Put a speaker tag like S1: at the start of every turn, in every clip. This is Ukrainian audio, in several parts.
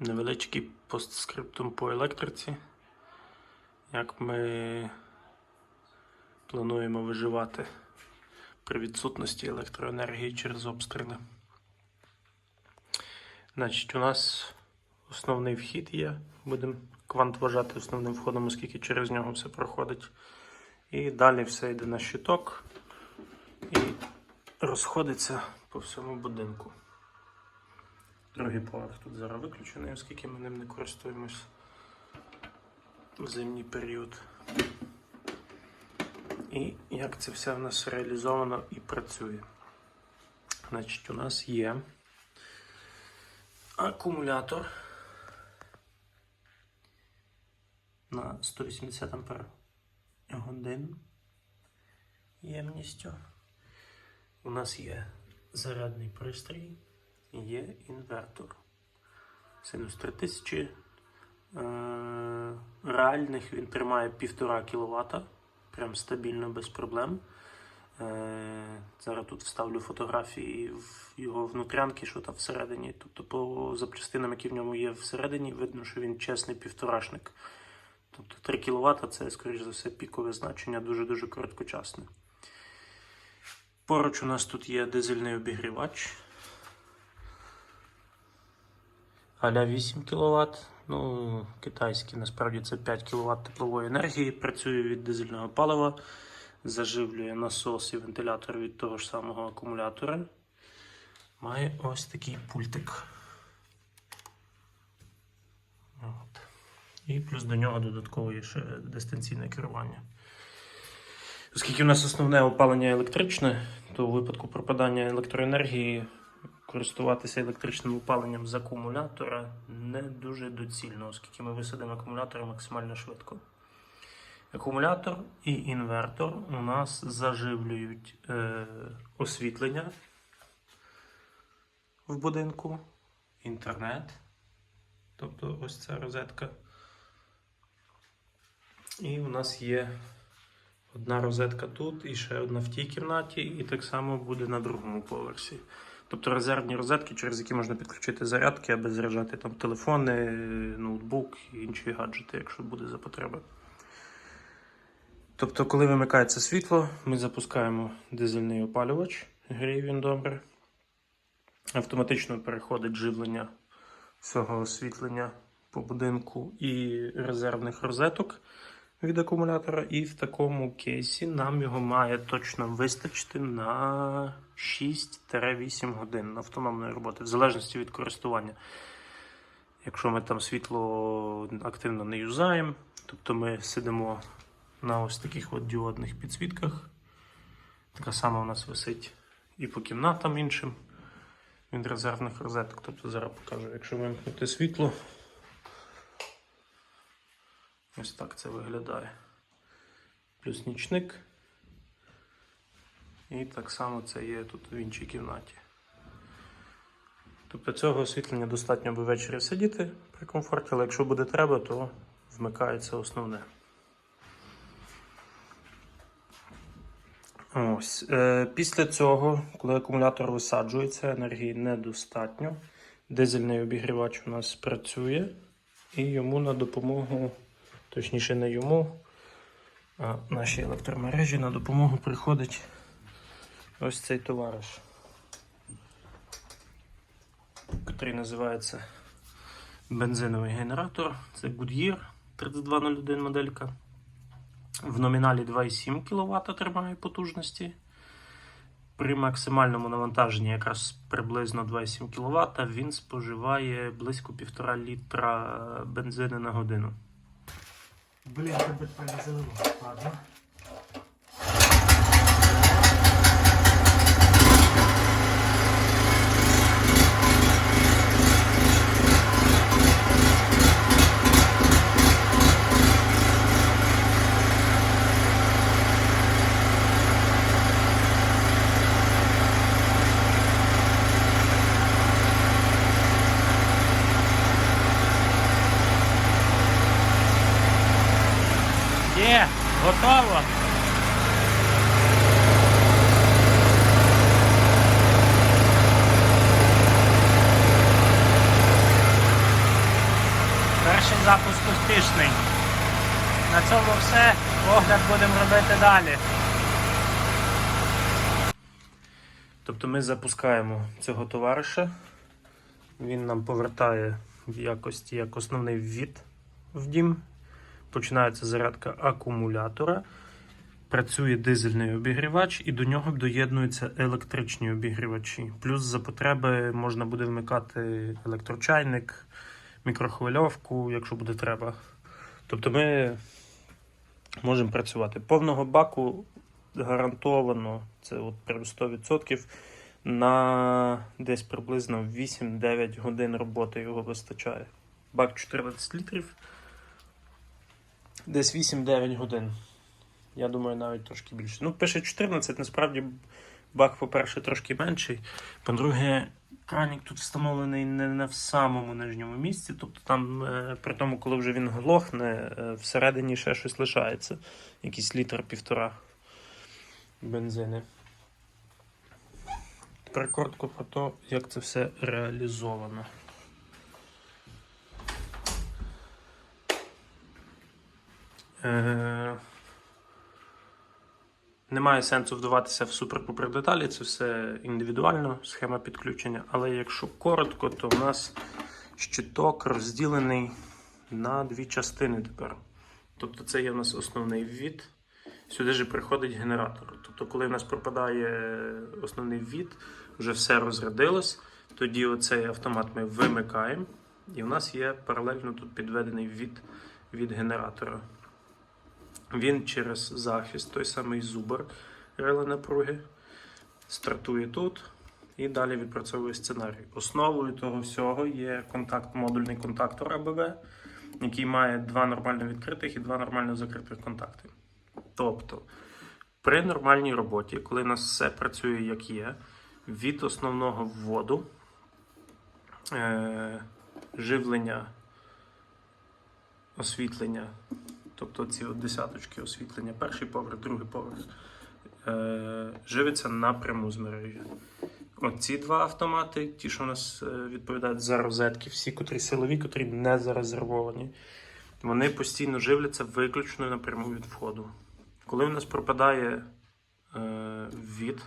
S1: невеличкий постскриптум по електриці. Як ми плануємо виживати при відсутності електроенергії через обстріли. Значить, у нас основний вхід є. Будемо квант вважати основним входом, оскільки через нього все проходить. І далі все йде на щиток і розходиться по всьому будинку. Другий поверх тут зараз виключений, оскільки ми ним не користуємось в зимній період. І як це все в нас реалізовано і працює. Значить, у нас є акумулятор на 180 ампер годин ємністю. У нас є зарядний пристрій, є інвертор. Синус 3000. Е, реальних він тримає 1,5 кВт. Прям стабільно, без проблем. Е, зараз тут вставлю фотографії в його внутрянки, що там всередині. Тобто по запчастинам, які в ньому є всередині, видно, що він чесний півторашник. Тобто 3 кВт це, скоріш за все, пікове значення, дуже-дуже короткочасне. Поруч у нас тут є дизельний обігрівач. Аля 8 кВт. Ну, китайський насправді це 5 кВт теплової енергії. Працює від дизельного палива, заживлює насос і вентилятор від того ж самого акумулятора. Має ось такий пультик. От. І плюс до нього додатково є ще дистанційне керування. Оскільки у нас основне опалення електричне, то у випадку пропадання електроенергії користуватися електричним опаленням з акумулятора не дуже доцільно, оскільки ми висадимо акумулятор максимально швидко. Акумулятор і інвертор у нас заживлюють е, освітлення в будинку, інтернет, тобто ось ця розетка. І у нас є одна розетка тут і ще одна в тій кімнаті, і так само буде на другому поверсі. Тобто резервні розетки, через які можна підключити зарядки, аби заряджати там телефони, ноутбук і інші гаджети, якщо буде за потреби. Тобто, коли вимикається світло, ми запускаємо дизельний опалювач, гріє він добре. Автоматично переходить живлення всього освітлення по будинку і резервних розеток від акумулятора. І в такому кейсі нам його має точно вистачити на 6-8 годин автономної роботи, в залежності від користування. Якщо ми там світло активно не юзаємо, тобто ми сидимо на ось таких от діодних підсвітках. Така сама у нас висить і по кімнатам іншим від резервних розеток. Тобто зараз покажу, якщо вимкнути світло. Ось так це виглядає. Плюс нічник. І так само це є тут в іншій кімнаті. Тобто цього освітлення достатньо аби ввечері сидіти при комфорті, але якщо буде треба, то вмикається основне. Ось. Е, після цього, коли акумулятор висаджується, енергії недостатньо. Дизельний обігрівач у нас працює, і йому на допомогу, точніше, не йому, а нашій електромережі на допомогу приходить ось цей товариш, який називається бензиновий генератор. Це Goodyear 3201 моделька. В номіналі 2,7 кВт тримає потужності. При максимальному навантаженні якраз приблизно 2,7 кВт він споживає близько 1,5 літра бензину на годину.
S2: Блін, тебе залило. Ладно.
S1: Є, готово. запуск успішний. На цьому все. Огляд будемо робити далі. Тобто ми запускаємо цього товариша. Він нам повертає в якості як основний ввід в дім. Починається зарядка акумулятора. Працює дизельний обігрівач, і до нього доєднуються електричні обігрівачі. Плюс за потреби можна буде вмикати електрочайник, мікрохвильовку, якщо буде треба. Тобто ми можемо працювати. Повного баку гарантовано, це от прям 100%, на десь приблизно 8-9 годин роботи його вистачає. Бак 14 літрів. Десь 8-9 годин. Я думаю, навіть трошки більше. Ну, пише 14, насправді бак, по-перше, трошки менший. По-друге, кранік тут встановлений не, в самому нижньому місці. Тобто там, е, при тому, коли вже він глохне, е, всередині ще щось лишається. Якийсь літр півтора бензини. Тепер коротко про те, як це все реалізовано. Е, Немає сенсу вдаватися в супер-пупер деталі, це все індивідуально, схема підключення. Але якщо коротко, то в нас щиток розділений на дві частини тепер. Тобто це є в нас основний ввід. Сюди же приходить генератор. Тобто, коли в нас пропадає основний ввід, вже все розрядилось, тоді оцей автомат ми вимикаємо, і в нас є паралельно тут підведений ввід від генератора. Він через захист, той самий зубр реле напруги, стартує тут і далі відпрацьовує сценарій. Основою того всього є контакт, модульний контактор АБВ, який має два нормально відкритих і два нормально закритих контакти. Тобто, при нормальній роботі, коли у нас все працює як є, від основного вводу е- живлення, освітлення, тобто ці от десяточки освітлення, перший поверх, другий поверх, е- живиться напряму з мережі. Оці два автомати, ті, що у нас е, відповідають за розетки, всі, котрі силові, котрі не зарезервовані, вони постійно живляться виключно напряму від входу. Коли в нас пропадає е, від,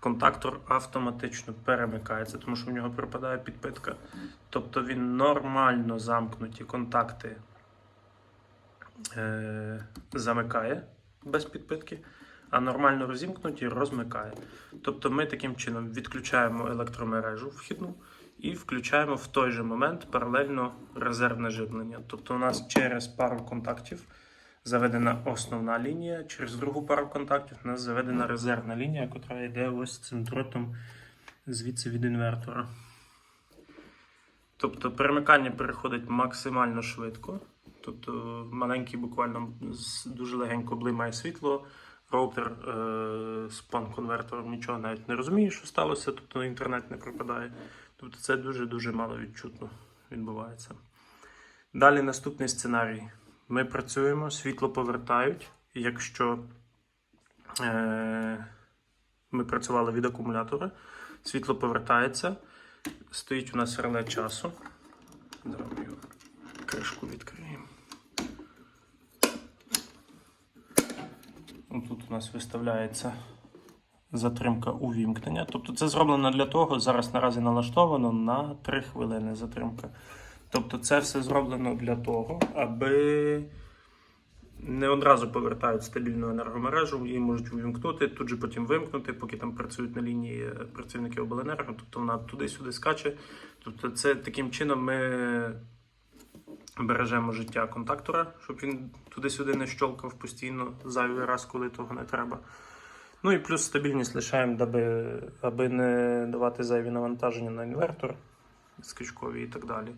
S1: контактор автоматично перемикається, тому що в нього пропадає підпитка. Тобто він нормально замкнуті контакти е, замикає без підпитки, а нормально розімкнуті розмикає. Тобто ми таким чином відключаємо електромережу вхідну і включаємо в той же момент паралельно резервне живлення. Тобто у нас через пару контактів заведена основна лінія, через другу пару контактів у нас заведена резервна лінія, яка йде ось цим дротом звідси від інвертора. Тобто перемикання переходить максимально швидко. Тобто маленький буквально дуже легенько блимає світло. Роутер е, з пан-конвертором нічого навіть не розуміє, що сталося, тобто інтернет не пропадає. Тобто це дуже-дуже мало відчутно відбувається. Далі наступний сценарій. Ми працюємо, світло повертають. Якщо е, ми працювали від акумулятора, світло повертається, стоїть у нас реле часу. Зараз його кришку відкриємо. Тут у нас виставляється затримка увімкнення. Тобто це зроблено для того, зараз наразі налаштовано на 3 хвилини затримка. Тобто це все зроблено для того, аби не одразу повертають стабільну енергомережу, її можуть увімкнути, тут же потім вимкнути, поки там працюють на лінії працівники обленерго, тобто вона туди-сюди скаче. Тобто, це таким чином ми бережемо життя контактора, щоб він туди-сюди не щолкав постійно зайвий раз, коли того не треба. Ну і плюс стабільність лишаємо, аби, аби не давати зайві навантаження на інвертор скачкові і так далі.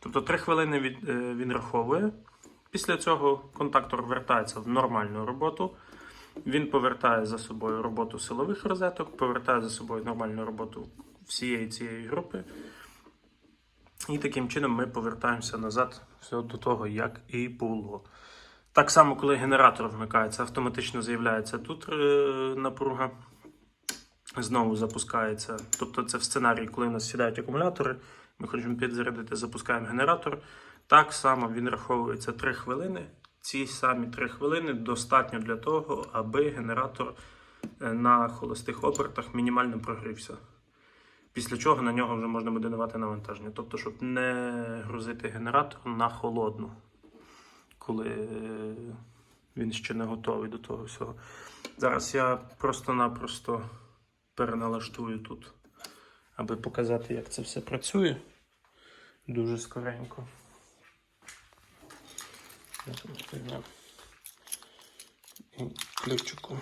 S1: Тобто 3 хвилини від, е, він раховує. Після цього контактор вертається в нормальну роботу. Він повертає за собою роботу силових розеток, повертає за собою нормальну роботу всієї цієї групи. І таким чином ми повертаємося назад все до того, як і було. Так само, коли генератор вмикається, автоматично з'являється тут е, напруга, знову запускається. Тобто це в сценарії, коли у нас сідають акумулятори, ми хочемо підзарядити, запускаємо генератор. Так само він раховується 3 хвилини. Ці самі 3 хвилини достатньо для того, аби генератор е, на холостих обертах мінімально прогрівся. Після чого на нього вже можна буде давати навантаження. Тобто, щоб не грузити генератор на холодну, коли е, він ще не готовий до того всього. Зараз я просто-напросто переналаштую тут, аби показати, як це все працює. Дуже скоренько. Я тут візьму і ключиком.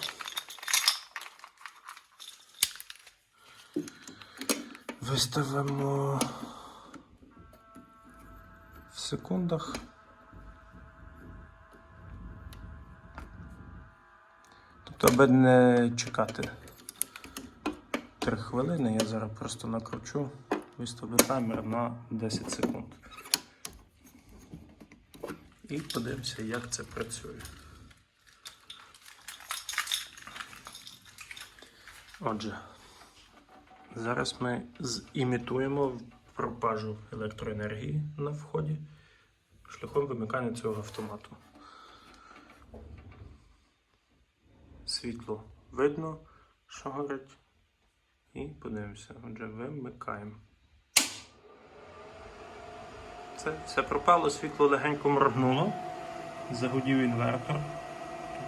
S1: Виставимо в секундах. Тобто, аби не чекати 3 хвилини, я зараз просто накручу, виставлю таймер на 10 секунд. І подивимося, як це працює. Отже, зараз ми зімітуємо пропажу електроенергії на вході шляхом вимикання цього автомату. Світло видно, що горить. І подивимося. Отже, вимикаємо. Це все пропало, світло легенько моргнуло. Загудів інвертор.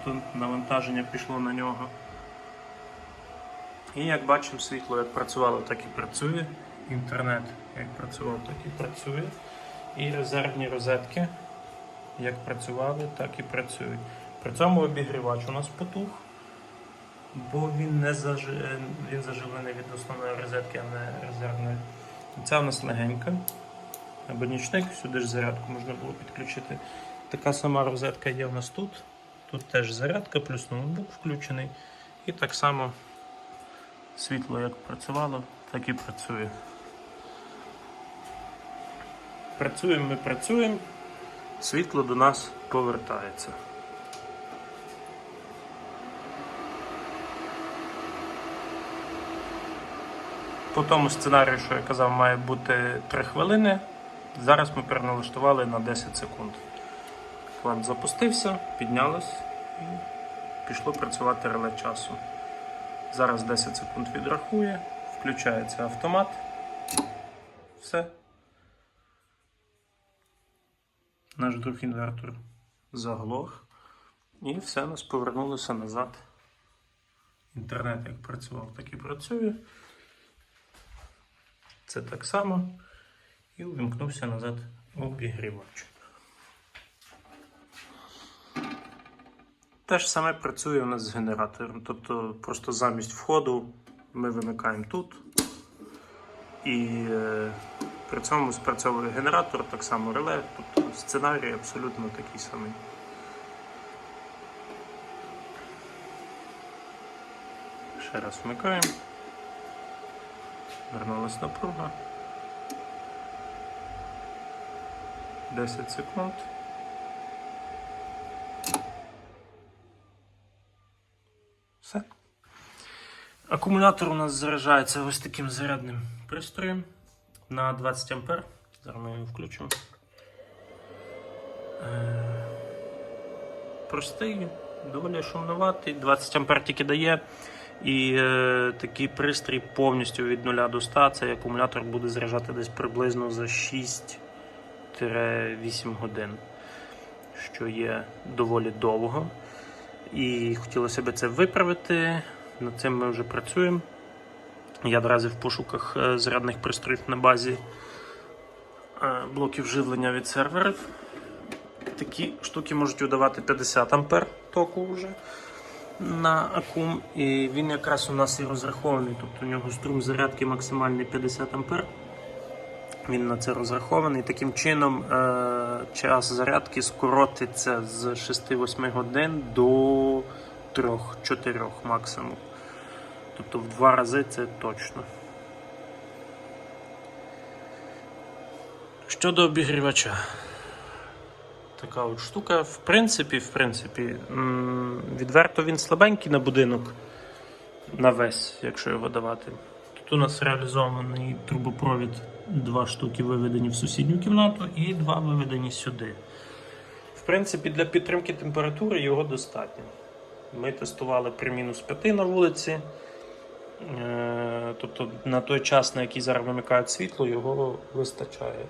S1: Тобто навантаження пішло на нього. І як бачимо, світло як працювало, так і працює. Інтернет як працював, так і працює. І резервні розетки як працювали, так і працюють. При цьому обігрівач у нас потух, бо він не зажи... він заживлений від основної розетки, а не резервної. Ця у нас легенька. Або нічник, сюди ж зарядку можна було підключити. Така сама розетка є у нас тут. Тут теж зарядка, плюс ноутбук включений. І так само світло як працювало, так і працює. Працюємо, ми працюємо, світло до нас повертається. По тому сценарію, що я казав, має бути 3 хвилини. Зараз ми переналаштували на 10 секунд. План запустився, піднялось і пішло працювати реле часу. Зараз 10 секунд відрахує, включається автомат. Все. Наш друг інвертор заглох. І все нас повернулося назад. Інтернет як працював, так і працює. Це так само. І увімкнувся назад обігрівач. Те ж саме працює у нас з генератором. Тобто просто замість входу ми вимикаємо тут. І е, при цьому спрацьовує генератор, так само реле. Тобто сценарій абсолютно такий самий. Ще раз вмикаємо. Вернулась напруга. 10 секунд. Все. Акумулятор у нас заряджається ось таким зарядним пристроєм на 20 А. Зараз ми його включимо. Е, Простий, доволі шумноватий, 20 А тільки дає. І е, такий пристрій повністю від 0 до 100. Цей акумулятор буде заряджати десь приблизно за 6-8 годин, що є доволі довго. І хотілося б це виправити. Над цим ми вже працюємо. Я наразі в пошуках е, зарядних пристроїв на базі е, блоків живлення від серверів. Такі штуки можуть видавати 50 А току вже на акум. І він якраз у нас і розрахований. Тобто у нього струм зарядки максимальний 50 А. Він на це розрахований. Таким чином е, час зарядки скоротиться з 6-8 годин до 3-4 максимум. Тобто в два рази це точно. Щодо обігрівача. Така от штука, в принципі, в принципі, відверто він слабенький на будинок на весь, якщо його давати. Тут у нас реалізований трубопровід, два штуки виведені в сусідню кімнату і два виведені сюди. В принципі, для підтримки температури його достатньо. Ми тестували при мінус 5 на вулиці. Е, Тобто на той час, на який зараз вимикають світло, його вистачає.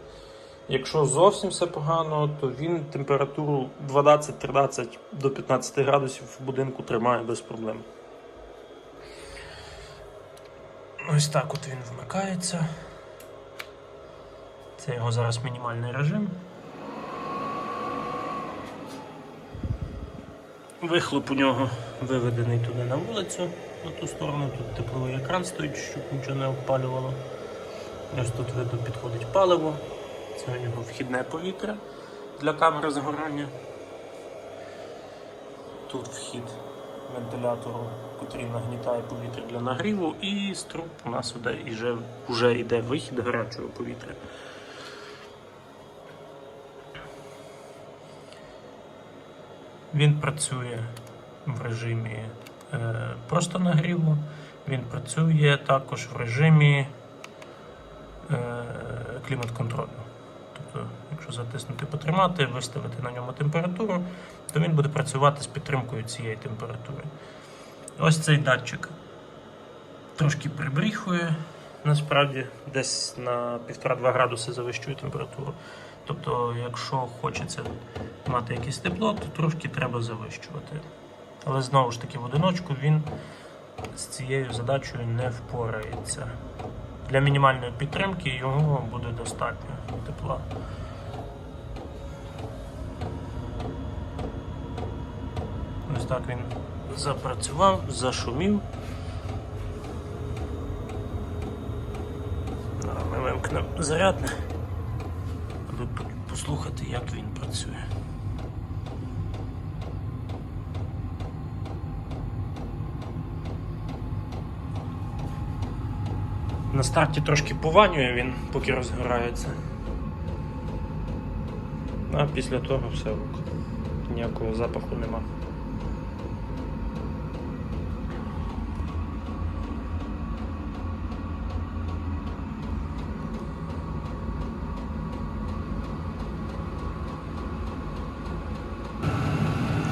S1: Якщо зовсім все погано, то він температуру 12-13 до 15 градусів в будинку тримає без проблем. Ось так от він вмикається. Це його зараз мінімальний режим. Вихлоп у нього виведений туди на вулицю, на ту сторону. Тут тепловий екран стоїть, щоб нічого не обпалювало. Ось тут видно підходить паливо. Це у нього вхідне повітря для камери згорання. Тут вхід вентилятору, який нагнітає повітря для нагріву, і з труб у нас вже, вже йде вихід гарячого повітря. Він працює в режимі просто нагріву, він працює також в режимі е, клімат-контролю. Тобто, якщо затиснути потримати, виставити на ньому температуру, то він буде працювати з підтримкою цієї температури. Ось цей датчик трошки прибріхує, насправді десь на 1,5-2 градуси завищує температуру. Тобто, якщо хочеться мати якесь тепло, то трошки треба завищувати. Але знову ж таки, в одиночку він з цією задачею не впорається. Для мінімальної підтримки його буде достатньо тепла. Ось так він запрацював, зашумів. Ми вимкнемо зарядне, аби послухати, як він працює. На старті трошки пованює він, поки розгорається. А після того все. Ніякого запаху нема.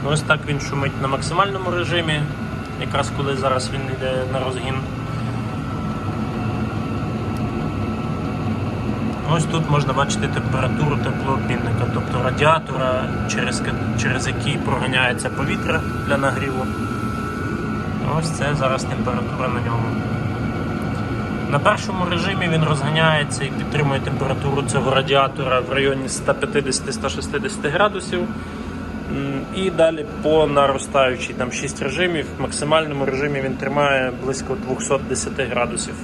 S1: Ось так він шумить на максимальному режимі, якраз коли зараз він йде на розгін. Ось тут можна бачити температуру теплообмінника, тобто радіатора, через, через який проганяється повітря для нагріву. Ось це зараз температура на ньому. На першому режимі він розганяється і підтримує температуру цього радіатора в районі 150-160 градусів. І далі по наростаючій там 6 режимів. В максимальному режимі він тримає близько 210 градусів.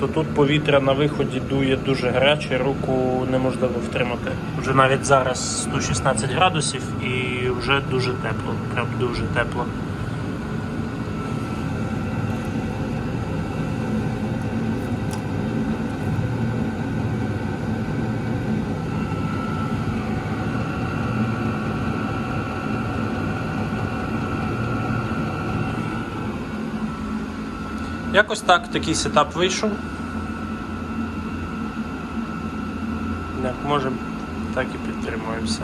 S1: Тобто тут повітря на виході дує дуже гаряче, руку неможливо втримати. Вже навіть зараз 116 градусів і вже дуже тепло, прям дуже тепло. Якось так, такий сетап вийшов. Як можемо, так і підтримуємося.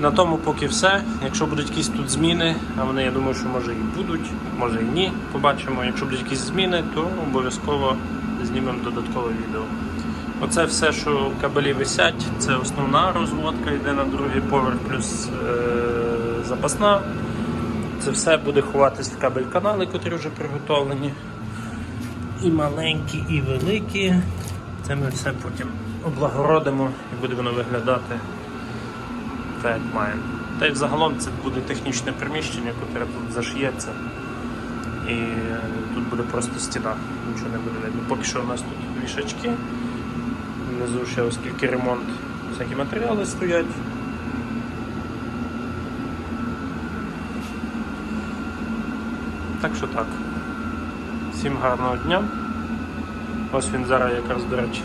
S1: На тому поки все. Якщо будуть якісь тут зміни, а вони, я думаю, що може і будуть, може і ні. Побачимо. Якщо будуть якісь зміни, то обов'язково знімемо додаткове відео. Оце все, що кабелі висять, це основна розводка, йде на другий поверх, плюс е- запасна. Це все буде ховатись в кабель-канали, котрі вже приготовлені. І маленькі, і великі. Це ми все потім облагородимо і буде воно виглядати як має. Та й взагалом це буде технічне приміщення, яке тут зашиється. І е, тут буде просто стіна, нічого не буде видно. Поки що у нас тут вішачки. Внизу ще, оскільки ремонт, всякі матеріали стоять. Так що так. Всім гарного дня. Ось він зараз якраз, до речі,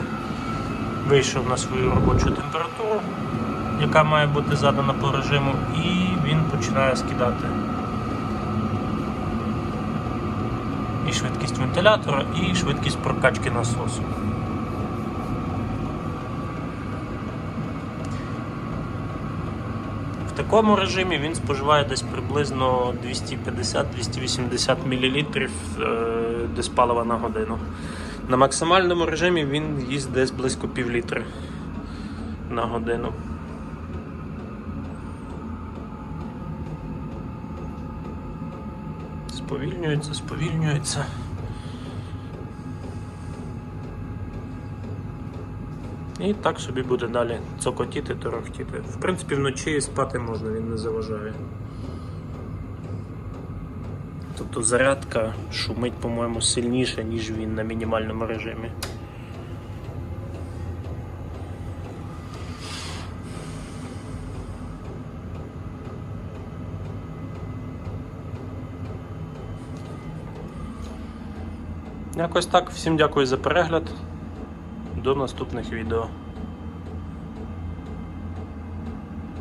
S1: вийшов на свою робочу температуру, яка має бути задана по режиму, і він починає скидати і швидкість вентилятора, і швидкість прокачки насосу. Такому режимі він споживає десь приблизно 250-280 мл диспалива на годину. На максимальному режимі він їсть десь близько пів літри на годину. Сповільнюється, сповільнюється. І так собі буде далі цокотіти, торохтіти. В принципі, вночі спати можна, він не заважає. Тобто зарядка шумить, по-моєму, сильніше, ніж він на мінімальному режимі. Якось так. Всім дякую за перегляд. До наступних відео.